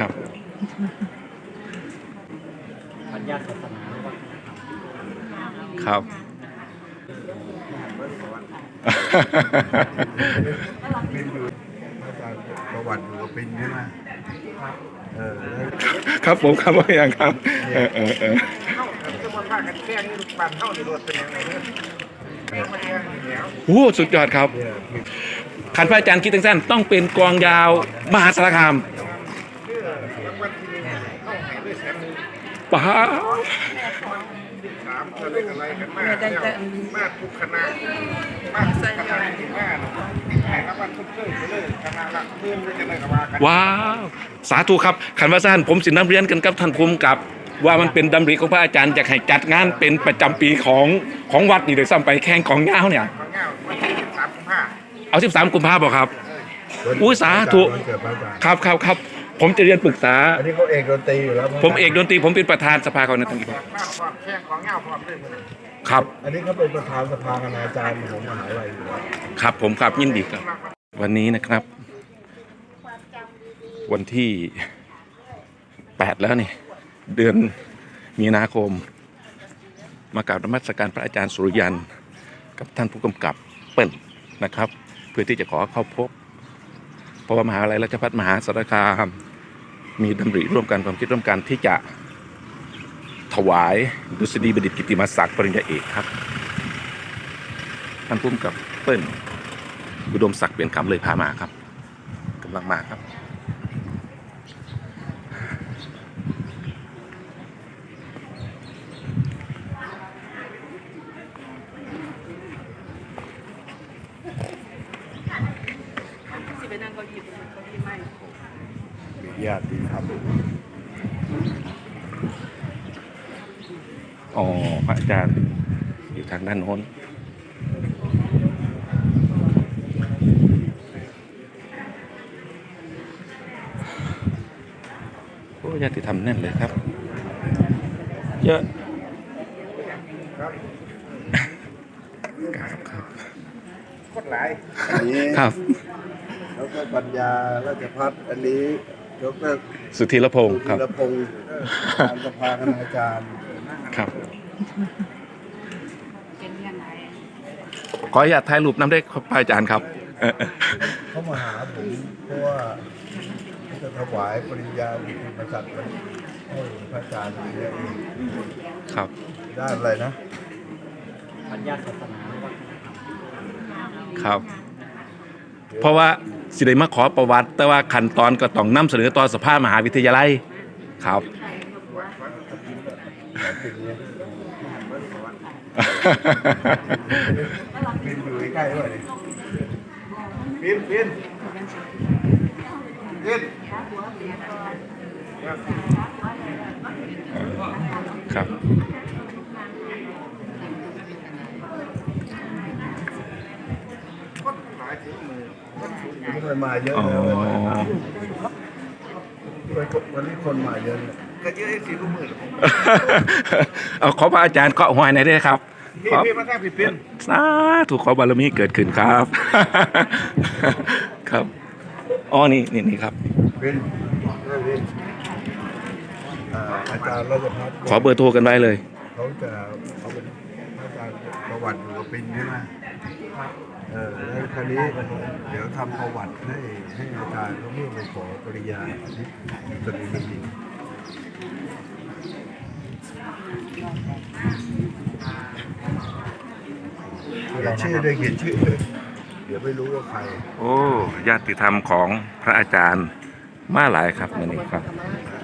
ครับปัญญาศาสนาหรือว่าครับปินอยู่อาจารย์ประวัติอยู่กับปินใช่ไหมเออแล้วครับผมครับว่าอย่างครับ เออเออเออเข้าจะมาพากันแกล้งนี่ลูกปันเข้าในรถเป็นยังไงเนี่ยแกล้งมาแกล้งอยู่แล้วโอ้สุดยอดครับเนี่ยปินขันพระอาจารย์คิดสั้นๆต้องเป็นกลองยาวมหาสารคาม เชื่อรางวัลที่หนึ่งเข้าหายด้วยแสนหนึ่ง ป้าสามจะได้อะไรกันมากแล้วมากทุกคณะมากทุกคณะที่มากหายรางวัลทุกเรื่องไปเลยคณะละเรื่องก็จะได้กับว่ากันว้าวสาธุครับขันว่าสั้นผมสินน้ำเรียนกันกับท่านภูมิกับ ว่ามันเป็นดำริของพระอาจารย์อยากให้จัดงานเป็นประจำปีของของวัดนี่เลยซ้ำไปแข่งของยาวเนี่ยของเงาวันที่สามสิบห้าเอา13กุมภาพันธ์บอกครับวันอุ้ยสาธุวันเกิดพระอาจารย์ครับครับครับ ผมจะเรียนปรึกษา อันนี้เขาเอกดนตรีอยู่แล้วผมเอกดนตรีผมเป็นประธานสภาคณะตรีหน้าความแข้งของเงาความด้วยมือครับ อันนี้เขาเป็นประธานสภาคณาจารย์ของมหาลัยอยู่แล้ว ครับผมครับยินดีครับ วันนี้นะครับ วันที่ 8 แล้วนี่ เดือนมีนาคม มากราบนมัสการพระอาจารย์สุริยันกับท่านผู้กำกับเปิ้ลนะครับ เพื่อที่จะขอเข้าพบ เพราะว่ามหาลัยราชภัฏมหาสารคาม มีดำริร่วมกันความคิดร่วมกันที่จะถวายดุษฎีบัณฑิตกิติมศักดิ์ปริญญาเอกครับท่านพุ่มกับเปิ้ลอุดมศักดิ์เปลี่ยนคำเลยพามาครับกำลังมาครับ สิไปนั่งเก้าอี้เป็นเก้าอี้ไม่ มีญาติธรรม อ๋อพระอาจารย์อยู่ทางด้านโน้นโอ้ญาติธรรมแน่นเลยครับ เยอะครับครับโคตรหลายอันนี้ครับแล้วก็ปัญญาราชพัฒอันนี้ดรสุธีรพงศ์คธีรับรพงศ์ประธานสภาคณาจารย์ ครับ เป็นยังไงขออนุญาตถ่ายรูปน้ำได้ครับพระอาจารย์ครับเออเออเขามาหาผมเพราะว่าจะถวายปริญญาบุตรศักดิ์ให้พระอาจารย์เนี่ยครับ ด้านอะไรนะปัญญาศาสนาหรือว่าครับ เพราะว่าสิได้มาขอประวัติ แต่ว่าขั้นตอนก็ต้องนำเสนอต่อสภามหาวิทยาลัยครับ บินอยู่ใกล้ๆด้วยนี่ปินปินปินครับโคตรหลายถึงมือทำไมมาเยอะอ๋อเลยวันนี้คนมาเยอะเลย ก็เยอะไอ้สี่ลูกมือเอาขอพระอาจารย์เคาะหัวหน่อยได้ครับพี่ขอพี่มาทางพี่ปินสาธุขอบารมีเกิดขึ้นครับ ครับอ๋อนี่นี่นี่ครับ เป็นอ่าอาจารย์ราชพัฒน์ขอเบอร์โทรกันไว้เลย เขาจะเขาเป็นอาจารย์ประวัติอยู่กับปินใช่ไหมเออแล้วคราวนี้เดี๋ยวทำประวัติให้ให้อาจารย์เขาเมื่อไปขอปริญญาที่สตรีบัณฑิต ขียนชื่อด้วยเขียนชื่อด้วยเดี๋ยวไม่รู้ว่าใครโอ้ญาติธรรมของพระอาจารย์มาหลายครับนี่นี่ครับ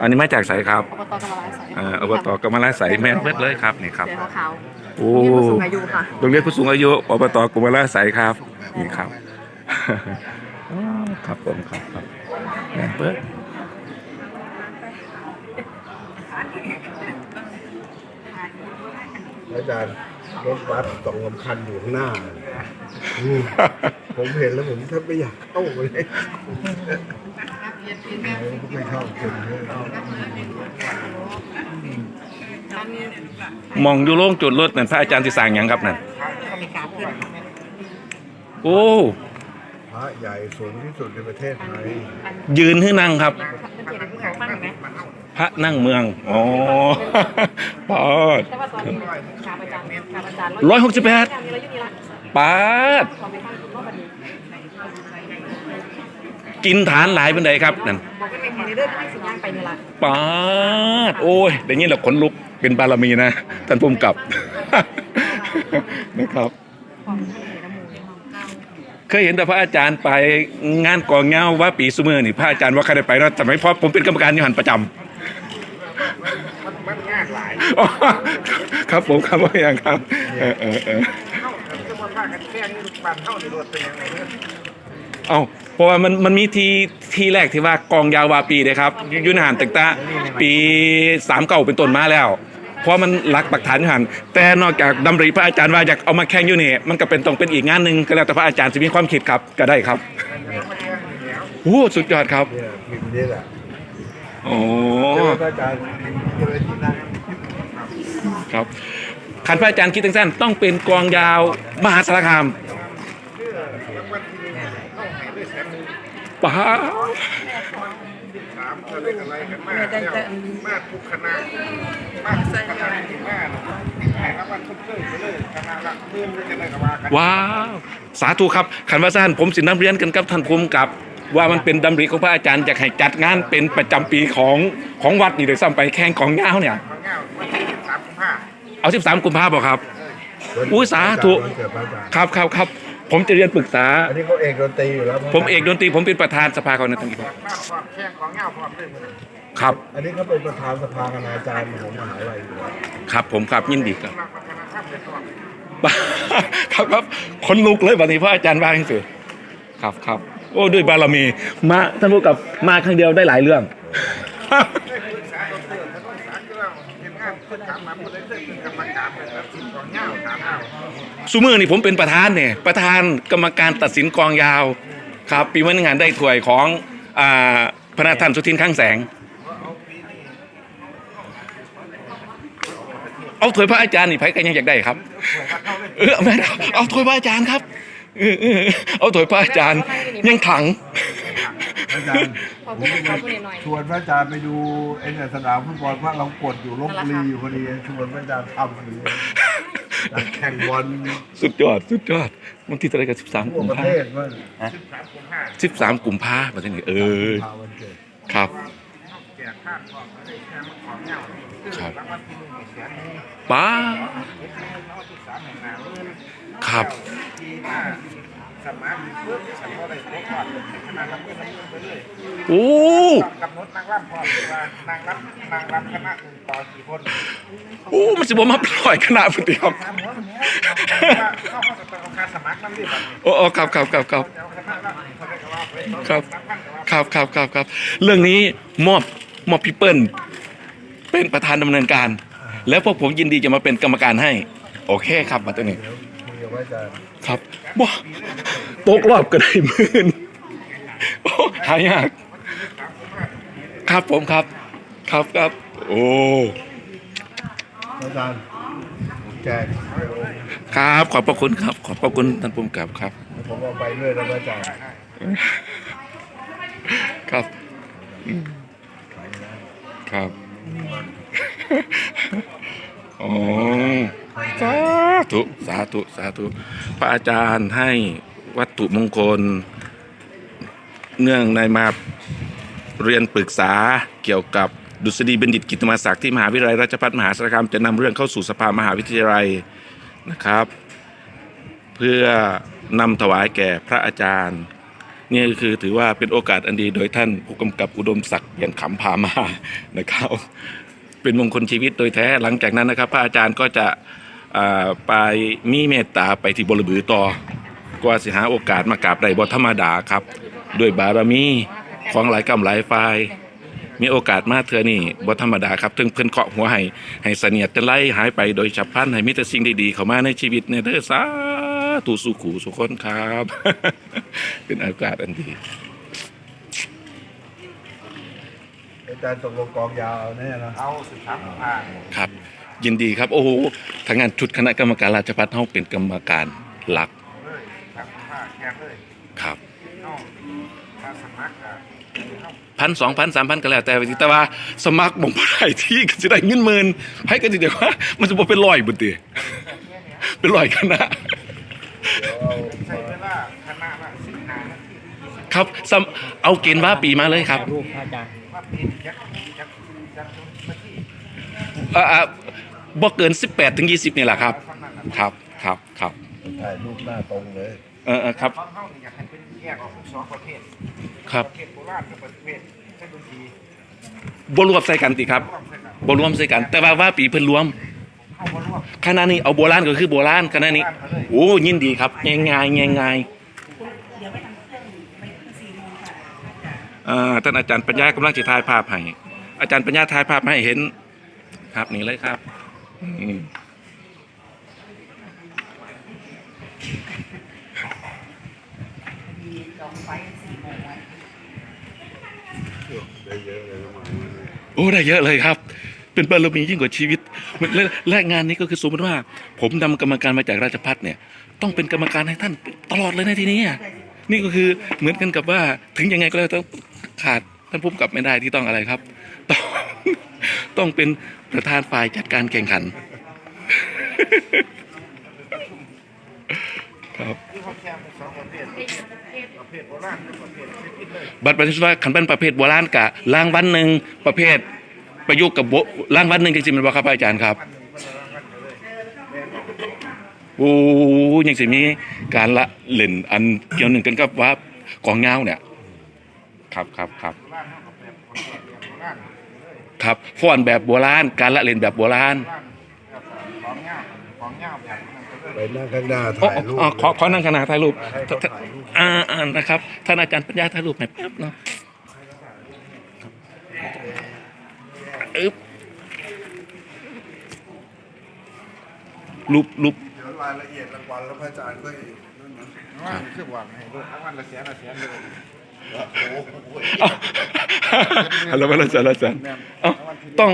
อันนี้มาจากไสครับอบตกำลังสายเอ่ออบตกำมะลาใสแม่นเบิดเลยครับนี่ครับเสียขาวโอ้นี่ผู้สูงอายุค่ะโรงเรียนผู้สูงอายุอบตกำมะลาใสครับนี่ครับอ๋อครับผมครับครับแม่นเบิดอาจารย์ รถบัสสองสามคัญอยู่ข้างหน้าอืมผมเห็นแล้วผมแทบไม่อยากเข้าไปเลยผมก็ไม่เข้าคนเยอะมองอยู่โล่งจุดรถนั่นพระอาจารย์สิสร้างหยังครับนั่นอเมริกาขึ้นโอ้พระใหญ่สูงที่สุดในประเทศไทยยืนให้นั่งครับ มันเจ็ดเป็นของฟังไหม พระนั่งเมือง อ๋อปอดแต่ว่าตอนนี้ขาประจานขาประจานร้อยหกสิบแปดมีร้อยยี่นี่ละปาดขอไปฟังคุณพ่อบันนี้กินฐานหลายเป็นไดครับนั่นบอกว่าเป็นในเรื่องให้สัญญาณไปนี่ละปาดโอ้ยอย่างนี้แหละขนลุกเป็นบารมีนะท่านภูมิกับนะครับความท่านเหนือน้ำมูลของเก้าเคยเห็นแต่พระอาจารย์ไปงานกองเงาว่าปีสุเมอนี่พระอาจารย์ว่าใครได้ไปเนาะแต่ไม่เพราะผมเป็นกรรมการอยู่หันประจำ มันมันงานหลาย อ๋อครับผมครับว่าอย่างครับเออเออเออเข้าจะมาพากันแค่นี้บ้านเข้าในรถเป็นยังไงเนี่ยเอาเพราะว่ามันมันมีทีที่แรกที่ว่ากองยาววาปีเลยครับอยุนหันตึกตะปีสามเก่าเป็นต้นมาแล้ว เพราะมันรักปักฐานอยู่หันแต่นอกจากดำริพระอาจารย์ว่าอยากเอามาแข่งอยู่นี่มันก็เป็นต้องเป็นอีกงานหนึ่งก็แล้วแต่พระอาจารย์จะมีความคิดครับก็ได้ครับโอ้สุดยอดครับเนี่ยพิมพ์นี่แหละโอ้ เจ้าพระอาจารย์เจ้าหน้าที่นั่ง ครับขันพระอาจารย์คิดสั้นๆต้องเป็นกองยาวมหาสารคามป้าถามเขาเรื่อะไรกันมากแล้วมากทุกคณะมากทุกคณะที่มากให้ราวัลทุกเรื่องเลยคณะละเพื่อนจะได้กับว่ากันว้าวสาธุครับขันว่าสั้นผมสินำเรียนกันกับท่านภูมิกับว่ามันเป็นดำริของพระอาจารย์อยากให้จัดงานเป็นประจำปีของของวัดนี่โดยซ้ำไปแข่งของเงาเนี่ย เอา13กุมภาพันธ์บอกครับ อุ้ยสาธุวันเกิดพระอาจารย์ครับครับครับ ผมจะเรียนปรึกษา อันนี้เขาเอกดนตรีอยู่แล้วผมเอกดนตรีผมเป็นประธานสภาของนักดนตรีบ้านความแข่งของเงาความด้วยมือครับ อันนี้เขาเป็นประธานสภาคณาจารย์ของมหาลัยอยู่แล้วครับ ผมครับยินดีครับหลักวัฒนธรรมเป็นตัวครับครับคนลุกเลยวันนี้พระอาจารย์ว่าให้สิครับครับ โอ้ด้วยบารมี มาท่านผู้กับมาครั้งเดียวได้หลายเรื่อง พิ่นถามมาผู้ใดเคยเป็นกรรมการเป็นตัดสินของเงาถามเอาซูเมอร์นี่ผมเป็นประธานเนี่ยประธานกรรมการตัดสินกองยาวครับ ปีวันงานได้ถ้วยของอ่าพระนาท่านสุทินข้างแสง เอาถ้วยพระอาจารย์นี่ไผกันยังอยากได้ครับ เออแม่เอาถ้วยพระอาจารย์ครับเออเออเอาถ้วยพระอาจารย์ยังถัง อาจารย์พอพูดกับเขาพูดหน่อยชวนพระอาจารย์ไปดูไอ้เนี่ยสนามฟุตบอลพระเรากดอยู่ลบบุรีอยู่พอดีชวนพระอาจารย์ทำอยู่การแข่งบอลสุดยอด สุดยอดวันที่เท่าไหรกับสิบสามทั่กุวมประภาเทศว่าสิบสามกุมภาพันธ์นี่เออพาวันเกิดครับแจกข้าวของอะไรแค่มันของเงาครับ ป้าครับที่มาสมัครเพื่อฉันก็ได้พบโอ้กำหนนางรำพอมว่านางรำนางรำคณะหนึ่งต่อกี่คนโอ้มันสิบ่มาปล่อยขนาดพุทธิครับตามหัวมันเนี้ยว่าเข้าห้องกับต้องการสมัครับโอ้ครับครับครับครับเดี๋ยวคณะรำเขาได้ก็ว่าไปครับนัพันก็ว่าครับครับครับครับเรื่องนี้มอบมอบพี่เปิ้ล เป็นประธานดำเนินการ แล้วพวกผมยินดีจะมาเป็นกรรมการให้ โอเคครับมาตัวนี้เดี๋ยวคุยกับพระอาจารย์ครับว้าตกรอบก็ได้หมื่นโอ้หายาก ครับผมครับ ครับครับ โอ้พระอาจารย์แจกครับ ขอบพระคุณครับ ขอบพระคุณท่านผู้กำกับครับ ผมเอาไปด้วยนะพระอาจารย์ครับอืมครับ อ๋อสาธุสาธุสาธุพระอาจารย์ให้วัตถุมงคล เนื่องในมาเรียนปรึกษาเกี่ยวกับดุษฎีบัณฑิตกิตติมาศักดิ์ที่มหาวิทยาลัยราชภัฏมหาสารคามจะนำเรื่องเข้าสู่สภามหาวิทยาลัยนะครับ เพื่อนำถวายแก่พระอาจารย์ นี่ก็คือถือว่าเป็นโอกาสอันดีโดยท่านผู้กำกับอุดมศักดิ์ยันขำพามานะครับ เป็นมงคลชีวิตโดยแท้หลังจากนั้นนะครับ พระอาจารย์ก็จะไปมีเมตตาไปที่บรบือต่อกว่าสิหาโอกาสมากราบได้บ่ธรรมดาครับด้วยบารมีของหลายกำหลายฝ่ายมีโอกาสมาเทื่อนี่บ่ธรรมดาครับถึงเพิ่นเคาะหัวให้ให้เสนียดจะไล่หายไปโดยฉับพลันให้มีแต่สิ่งดีๆเข้ามาในชีวิตเนี่ยเด้อสา ธุสุขูสุขคนครับ เป็นโอกาสอันดีอาจารย์ตกลงกองยาวเอาแน่นะเอาสิบสามผ่านครับ ยินดีครับ โอ้โหทางงานชุดคณะกรรมการราชพัฒเฮาเป็นกรรมการหลักเลยสามผ่าแข่งเลยครับเถ้าสมัครอะเข้าพันสองพันสามพันก็แล้วแต่แต่ว่าสมัครบ่งบ่ได้ที่ก็จะได้เงินหมื่นให้ก็จะเดี๋ยวว่า มันจะบ่เป็นร้อยบุตรีเป็นร้อยคณะเดี๋ยวเอา ใช้เวลาคณะละสิบห้านาทียี่สิบครับสำเอาเกณฑ์ว่าปีมาเลยครับรูปพระอาจารย์ว่าปีนี้ยักยักยักนาทีเอ่ออะบ่เกิน 18ถึง20 นี่แหละครับเท่านั้นน่ะครับครับครับถ่ายรูปหน้าตรงเลย เออเออครับเพราะเขาเนี่ยอยากให้เป็นแยกออกเป็นสองประเภทครับประเภทโบราณกับประเภทเทคโนโลยีบ่รวมใส่กันติครับร่วมกันนะบ่รวมใส่กัน แต่ว่าว่าปีเพิ่นรวมเข้ามาร่วม คณะนี้เอาโบราณก็คือโบราณคณะนี้โอ้ยินดีครับง่ายง่ายง่ายง่ายท่านอาจารย์ปัญญากำลังจะถ่ายภาพให้อาจารย์ปัญญาถ่ายภาพให้เห็น ครับนี่เลยครับอือโอ้ได้เยอะเลยครับ เป็นบารมียิ่งกว่าชีวิตและและงานนี้ก็คือสมมติว่า ผมนำกรรมการมาจากราชพัฒเนี่ยต้องเป็นกรรมการให้ท่านตลอดเลยนะทีนี้นี่ก็คือเหมือนกันกับว่าถึงยังไงก็แล้วต้องขาดท่านผู้กำกับไม่ได้ที่ต้องอะไรครับ ต้องต้องเป็นประธานฝ่ายจัดการแข่งขันครับบัตรประชาชนว่าขันเป็นประเภทโบราณกะล่างวันหนึ่งประเภท ประยุกต์กับโบล่างวันหนึ่งจริงๆมันว่าครับอาจารย์ครับอันหนึ่งเป็นรางวัลไปเลยแบ่งออกเป็นสองโอ้ยังสิมีการละเล่นอันเกี่ยวหนึ่งกันกับว่ากองเงาเนี่ย ครับครับครับโบราณเท่ากับแบบคนเรียนโบราณเลยครับฟ้อนแบบโบราณการละเล่นแบบโบราณโบราณแบบของเงาของเงาแบบนั้นไปเลยไปนั่งข้างหน้าอ๋อถ่ายรูปอ๋อขอขอนั่งขนาดถ่ายรูปให้เขาถ่ายรูปอ่าอ่านะครับท่านอาจารย์ปัญญาถ่ายรูปหน่อยแป๊บเนาะ อึ๊บรูปรูปเดี๋ยวรายละเอียดรางวัลแล้วพระอาจารย์ก็อีกนั่นนะว่าคือว่าให้ดูรางวัลละแสนละแสนเลยโอ้โหเอาแล้วแล้วแล้วแล้วเอาต้อง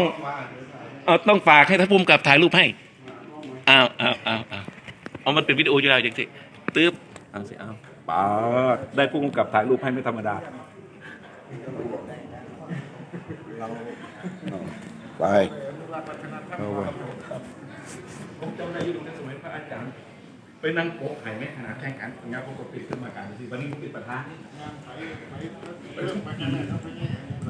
เอาต้องฝากให้ท่านภูมิกับถ่ายรูปให้อ้าวอ้าวอ้าวอ้าวเอามันเป็นวิดีโออยู่แล้วจริงๆตึ๊บเอาสิเอาป้าดได้ภูมิกับถ่ายรูปให้ไม่ธรรมดาเรา ไปเข้าไปผมจำได้อยู่ในสมัยพระอาจารย์ไปนั่งโป๊ะไข่ไม่ขนาดแข่งขันงานผมก็ปิดขึ้นมาการสิวันนี้ผมปิดประธานเอาไปได้สิสระครับ